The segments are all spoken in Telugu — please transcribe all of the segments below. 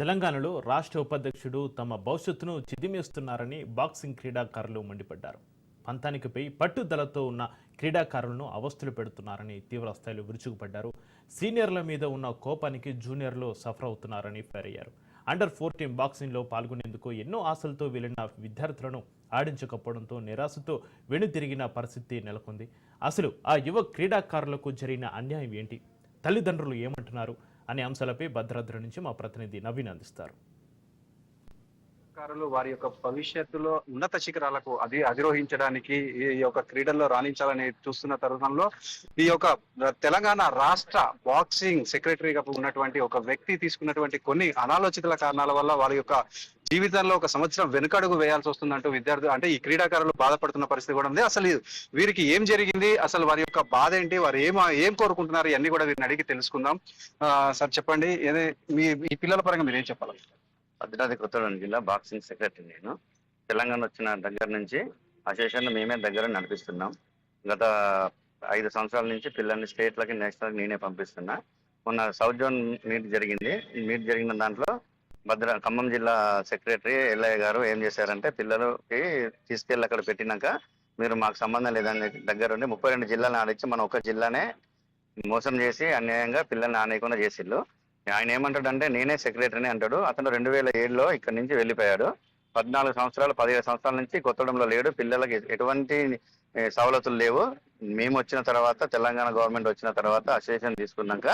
తెలంగాణలో రాష్ట్ర ఉపాధ్యక్షుడు తమ భవిష్యత్తును చిదిమేస్తున్నారని బాక్సింగ్ క్రీడాకారులు మండిపడ్డారు. పంతానికిపై పట్టుదలతో ఉన్న క్రీడాకారులను అవస్థలు పెడుతున్నారని తీవ్రస్థాయిలో విరుచుకుపడ్డారు. సీనియర్ల మీద ఉన్న కోపానికి జూనియర్లు సఫర్ అవుతున్నారని ఫైరయ్యారు. అండర్ ఫోర్టీన్ బాక్సింగ్లో పాల్గొనేందుకు ఎన్నో ఆశలతో వెళ్ళిన విద్యార్థులను ఆడించకపోవడంతో నిరాశతో వెనుతిరిగిన పరిస్థితి నెలకొంది. అసలు ఆ యువ క్రీడాకారులకు జరిగిన అన్యాయం ఏంటి? తల్లిదండ్రులు ఏమంటున్నారు? అనే అంశాలపై భద్రాద్రి నుంచి మా ప్రతినిధి నవీన్ అందిస్తారు. క్రీడాకారులు వారి యొక్క భవిష్యత్తులో ఉన్నత శిఖరాలకు అది అధిరోహించడానికి ఈ యొక్క క్రీడల్లో రాణించాలని చూస్తున్న తరుణంలో ఈ యొక్క తెలంగాణ రాష్ట్ర బాక్సింగ్ సెక్రటరీగా ఉన్నటువంటి ఒక వ్యక్తి తీసుకున్నటువంటి కొన్ని అనాలోచితల కారణాల వల్ల వారి యొక్క జీవితంలో ఒక సంవత్సరం వెనుకడుగు వేయాల్సి వస్తుందంటూ విద్యార్థులు అంటే ఈ క్రీడాకారులు బాధపడుతున్న పరిస్థితి కూడా ఉంది. అసలు వీరికి ఏం జరిగింది? అసలు వారి యొక్క బాధ ఏంటి? వారు ఏం ఏం కోరుకుంటున్నారు? ఇవన్నీ కూడా వీరిని అడిగి తెలుసుకుందాం. సార్ చెప్పండి. ఏదే మీ ఈ పిల్లల పరంగా మీరు ఏం చెప్పాలి భద్రాద్రి కొత్తగూడెం జిల్లా బాక్సింగ్ సెక్రటరీ నేను. తెలంగాణ వచ్చిన దగ్గర నుంచి అసోసియేషన్ మేమే దగ్గర నడిపిస్తున్నాం. గత ఐదు సంవత్సరాల నుంచి పిల్లల్ని స్టేట్లకి నేషనల్కి నేనే పంపిస్తున్నా. మొన్న సౌత్ జోన్ మీట్ జరిగింది. మీట్ జరిగిన దాంట్లో భద్ర ఖమ్మం జిల్లా సెక్రటరీ ఎల్ఐ గారు ఏం చేశారంటే పిల్లలకి తీసుకెళ్ళి అక్కడ పెట్టినాక మీరు మాకు సంబంధం లేదని దగ్గర ఉండి ముప్పై రెండు జిల్లాలను ఆడించి మనం ఒక జిల్లానే మోసం చేసి అన్యాయంగా పిల్లల్ని ఆనేయకుండా చేసిళ్ళు. ఆయన ఏమంటాడంటే నేనే సెక్రటరీని అంటాడు. అతను రెండు వేల ఏడులో ఇక్కడ నుంచి వెళ్ళిపోయాడు. పద్నాలుగు సంవత్సరాలు పదిహేడు సంవత్సరాల నుంచి కొత్తడంలో లేడు. పిల్లలకి ఎటువంటి సవలతులు లేవు. మేము వచ్చిన తర్వాత తెలంగాణ గవర్నమెంట్ వచ్చిన తర్వాత అసోసియేషన్ తీసుకున్నాక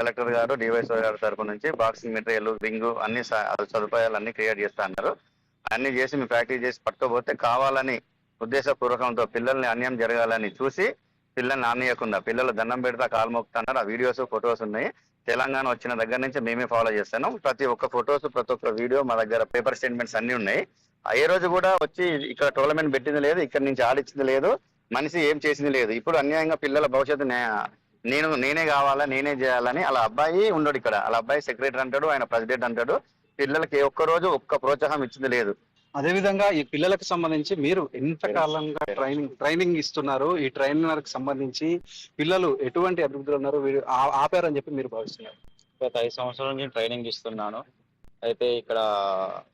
కలెక్టర్ గారు డివైఎస్ఓ గారి తరపు నుంచి బాక్సింగ్ మెటీరియల్ రింగు అన్ని స- సదుపాయాలు అన్ని క్రియేట్ చేస్తా అన్నారు. అన్ని చేసి మేము ప్రాక్టీస్ చేసి పట్టుకోపోతే కావాలని ఉద్దేశపూర్వకంతో పిల్లల్ని అన్యాయం జరగాలని చూసి పిల్లల్ని ఆనేయకుండా పిల్లలు దండం పెడతా కాలు మొక్కుతున్నారు ఆ వీడియోస్ ఫొటోస్ ఉన్నాయి. తెలంగాణ వచ్చిన దగ్గర నుంచి మేమే ఫాలో చేస్తాను. ప్రతి ఒక్క ఫొటోస్ ప్రతి ఒక్క వీడియో మా దగ్గర పేపర్ స్టేట్మెంట్స్ అన్ని ఉన్నాయి. ఆ ఏ రోజు కూడా వచ్చి ఇక్కడ టోర్నమెంట్ పెట్టింది లేదు ఇక్కడ నుంచి ఆడిచ్చింది లేదు. మనిషి ఏం చేసింది లేదు. ఇప్పుడు అన్యాయంగా పిల్లల భవిష్యత్తు నేను నేనే కావాలా నేనే చేయాలని అలా అబ్బాయి ఉండడు ఇక్కడ. అలా అబ్బాయి సెక్రటరీ అంటాడు ఆయన ప్రెసిడెంట్ అంటాడు. పిల్లలకి ఒక్క రోజు ఒక్క ప్రోత్సాహం ఇచ్చింది లేదు. అదే విధంగా ఈ పిల్లలకు సంబంధించి మీరు ఎంత కాలంగా ట్రైనింగ్ ట్రైనింగ్ ఇస్తున్నారు? ఈ ట్రైనర్ సంబంధించి పిల్లలు ఎటువంటి అభివృద్ధిలో ఉన్నారు? వీరు ఆపారని చెప్పి మీరు భావిస్తున్నారు. గత ఐదు సంవత్సరాల నుంచి ట్రైనింగ్ ఇస్తున్నాను. అయితే ఇక్కడ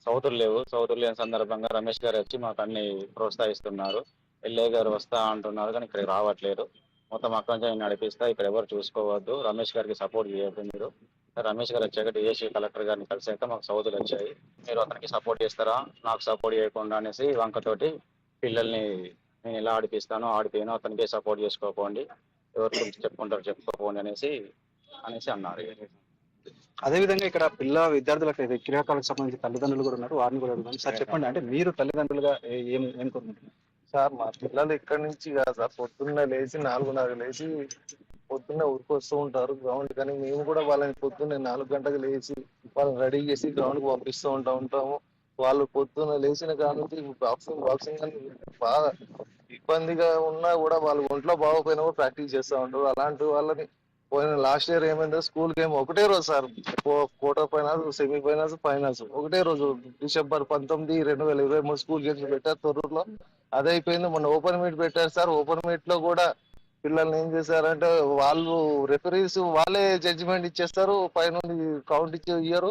సౌతులు లేవు. సౌతులు లేని సందర్భంగా రమేష్ గారు వచ్చి మాకు అన్ని ప్రోత్సహిస్తున్నారు. ఎల్ఏ గారు వస్తా అంటున్నారు కానీ ఇక్కడికి రావట్లేదు. మొత్తం అక్కడి నుంచి నేను నడిపిస్తా. ఇక్కడ ఎవరు చూసుకోవద్దు. రమేష్ గారికి సపోర్ట్ చేయొద్దు మీరు. రమేష్ గారు వచ్చాక డిఎస్సీ కలెక్టర్ గారిని కలిసాక మాకు సౌతులు వచ్చాయి. మీరు అతనికి సపోర్ట్ చేస్తారా? నాకు సపోర్ట్ చేయకుండా అనేసి వంకతోటి పిల్లల్ని నేను ఎలా ఆడిపిస్తానో ఆడిపోయానో అతనికే సపోర్ట్ చేసుకోపోండి ఎవరి గురించి చెప్పుకుంటారు చెప్పుకోపోండి అనేసి అనేసి అన్నారు. అదే విధంగా ఇక్కడ పిల్ల విద్యార్థులకు ఇది క్రీడాకారులకు సంబంధించి తల్లిదండ్రులు కూడా ఉన్నారు. వారిని కూడా అడుగుదాం. సార్ చెప్పండి. అంటే మీరు తల్లిదండ్రులుగా ఏ- ఏం ఏం కోరుకుంటున్నారు? సార్ మా పిల్లలు ఇక్కడి నుంచి కాదు సార్. పొద్దున్నే లేచి నాలుగున్నర లేచి పొద్దున్నే ఊరికొస్తూ ఉంటారు గ్రౌండ్ కానీ మేము కూడా వాళ్ళని పొద్దున్నే నాలుగు గంటలకు లేచి వాళ్ళని రెడీ చేసి గ్రౌండ్కు పంపిస్తూ ఉంటా ఉంటాము. వాళ్ళు పొద్దున్న లేచిన కానీ బాక్సింగ్ బాక్సింగ్ అని బాగా ఇబ్బందిగా ఉన్నా కూడా వాళ్ళు ఒంట్లో బాగోపోయినా కూడా ప్రాక్టీస్ చేస్తూ ఉంటారు. అలాంటి వాళ్ళని పోయిన లాస్ట్ ఇయర్ ఏమైందో స్కూల్ గేమ్ ఒకటే రోజు sir quarter finals semi finals finals ఒకటే రోజు డిసెంబర్ పంతొమ్మిది రెండు వేల ఇరవై మూడు స్కూల్ గేమ్స్ పెట్టారు తొర్రూరులో. అదైపోయింది. మొన్న ఓపెన్ మీట్ పెట్టారు సార్. ఓపెన్ మీట్లో కూడా పిల్లల్ని ఏం చేశారంటే వాళ్ళు రెఫరీస్ వాళ్ళే జడ్జిమెంట్ ఇచ్చేస్తారు పైనుండి కౌంట్ ఇచ్చి ఇయ్యరు.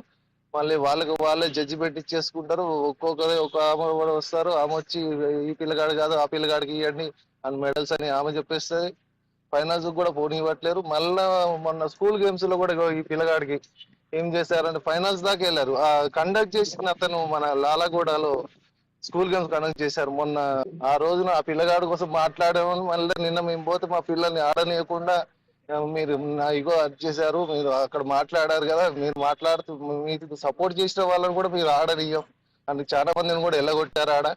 మళ్ళీ వాళ్ళకి వాళ్ళే జడ్జిమెంట్ ఇచ్చేసుకుంటారు. ఒక్కొక్కరు ఒక ఆమె కూడా వస్తారు. ఆమె వచ్చి ఈ పిల్లగాడు కాదు ఆ పిల్లగాడికి ఇవ్వండి అని మెడల్స్ అని ఆమె చెప్పేస్తుంది. ఫైనల్స్ కూడా పోనీ ఇవ్వట్లేరు మళ్ళా మొన్న స్కూల్ గేమ్స్లో కూడా ఈ పిల్లగాడికి ఏం చేశారంటే ఫైనల్స్ దాకా వెళ్ళారు. ఆ కండక్ట్ చేసిన అతను మన లాలగూడలో స్కూల్ గేమ్స్ కండక్ట్ చేశారు. మొన్న ఆ రోజున ఆ పిల్లగాడి కోసం మాట్లాడామని మళ్ళీ నిన్న మేము పోతే మా పిల్లల్ని ఆడనీయకుండా మీరు నా ఇగో అది చేశారు మీరు అక్కడ మాట్లాడారు కదా మీరు మాట్లాడుతూ మీకు సపోర్ట్ చేసిన వాళ్ళని కూడా మీరు ఆడనియ్యం అండ్ చాలా మందిని కూడా ఎల్లగొట్టారు ఆడ.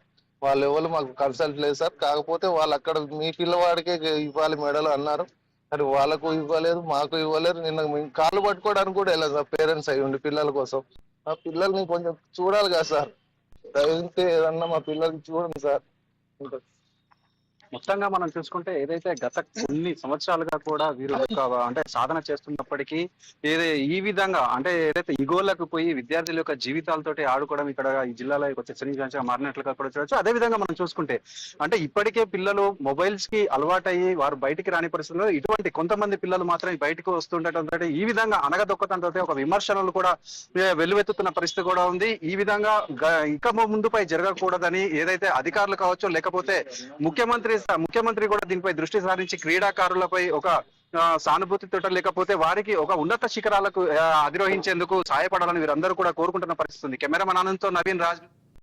వాళ్ళు ఎవరు మాకు కన్సల్ట్ లేదు సార్. కాకపోతే వాళ్ళు అక్కడ మీ పిల్లవాడికే ఇవ్వాలి మెడలు అన్నారు. అది వాళ్ళకు ఇవ్వలేదు మాకు ఇవ్వలేదు. నిన్న మేము కాళ్ళు పట్టుకోవడానికి కూడా వెళ్ళదు సార్ పేరెంట్స్ అయ్యి ఉండి పిల్లల కోసం. ఆ పిల్లల్ని కొంచెం చూడాలి కదా సార్. తగిలితే ఏదన్నా మా పిల్లలకి చూడండి సార్. మొత్తంగా మనం చూసుకుంటే ఏదైతే గత కొన్ని సంవత్సరాలుగా కూడా వీరు అంటే సాధన చేస్తున్నప్పటికీ ఏదే ఈ విధంగా అంటే ఏదైతే ఇగోలకు పోయి విద్యార్థుల యొక్క జీవితాలతోటి ఆడుకోవడం ఇక్కడ ఈ జిల్లాలో ఒక మారినట్లుగా కూడా చూడొచ్చు. అదే విధంగా మనం చూసుకుంటే అంటే ఇప్పటికే పిల్లలు మొబైల్స్కి అలవాటయ్యి వారు బయటికి రాని పరిస్థితుల్లో ఇటువంటి కొంతమంది పిల్లలు మాత్రమే బయటకు వస్తుండటంతో ఈ విధంగా అనగదొక్కతంతో ఒక విమర్శనలు కూడా వెల్లువెత్తుతున్న పరిస్థితి కూడా ఉంది. ఈ విధంగా ఇంకా ఇక ముందుపై జరగకూడదని ఏదైతే అధికారులు కావచ్చు లేకపోతే ముఖ్యమంత్రి ముఖ్యమంత్రి కూడా దీనిపై దృష్టి సారించి క్రీడాకారులపై ఒక సానుభూతి తోట లేకపోతే వారికి ఒక ఉన్నత శిఖరాలకు అధిరోహించేందుకు సహాయపడాలని వీరందరూ కూడా కోరుకుంటున్న పరిస్థితి ఉంది. కెమెరామన్ ఆనంద్తో నవీన్ రాజ్